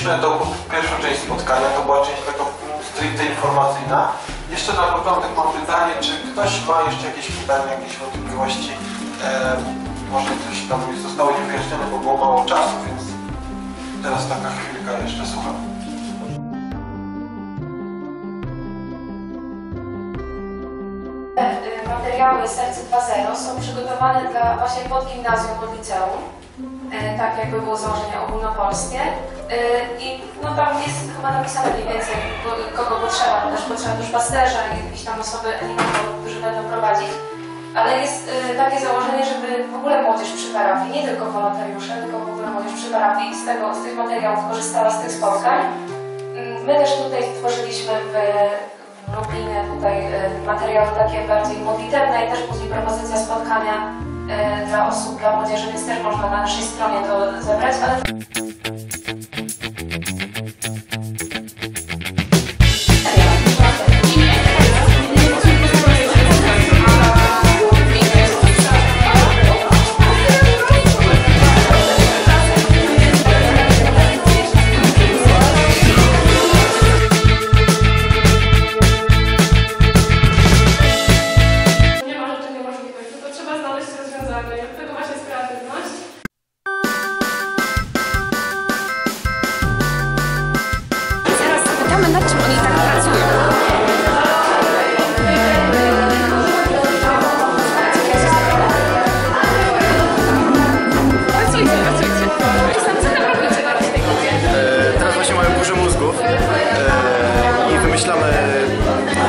tą pierwszą część spotkania, to była część taka stricte informacyjna. Jeszcze na początek mam pytanie, czy ktoś ma jeszcze jakieś pytania, jakieś wątpliwości? Em, może coś tam zostało niewyjaśnione, bo było mało czasu, więc teraz taka chwilka jeszcze słucham. Y, materiały Serce 2.0 są przygotowane dla właśnie pod gimnazjum, pod liceum. Y, Tak jakby było założenie ogólnopolskie. Y, I no tam jest chyba napisane mniej więcej, ko- kogo potrzeba. Też potrzeba duszpasterza i jakieś tam osoby którzy będą prowadzić. Ale jest y, takie założenie, żeby w ogóle młodzież przy parafii, nie tylko wolontariusze, tylko w ogóle młodzież przy parafii z, tego, z tych materiałów korzystała z tych spotkań. Mm, My też tutaj stworzyliśmy w Lublinie tutaj materiały takie bardziej modlitewne i też później propozycja spotkania dla osób, dla młodzieży, więc też można na naszej stronie to zebrać, ale oni tak pracują. Pracujcie, pracujcie. Teraz właśnie mamy burzę mózgów e, i wymyślamy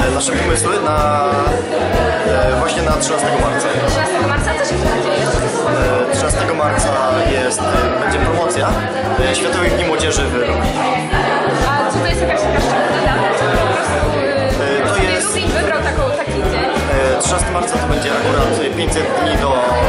e, nasze pomysły na e, właśnie na 13 marca. 13 marca e, też jest e, 13 marca jest, będzie promocja e, Światowych Dni Młodzieży w Rumi. A tutaj jest jakaś taka 13 marca to będzie akurat 500 dni do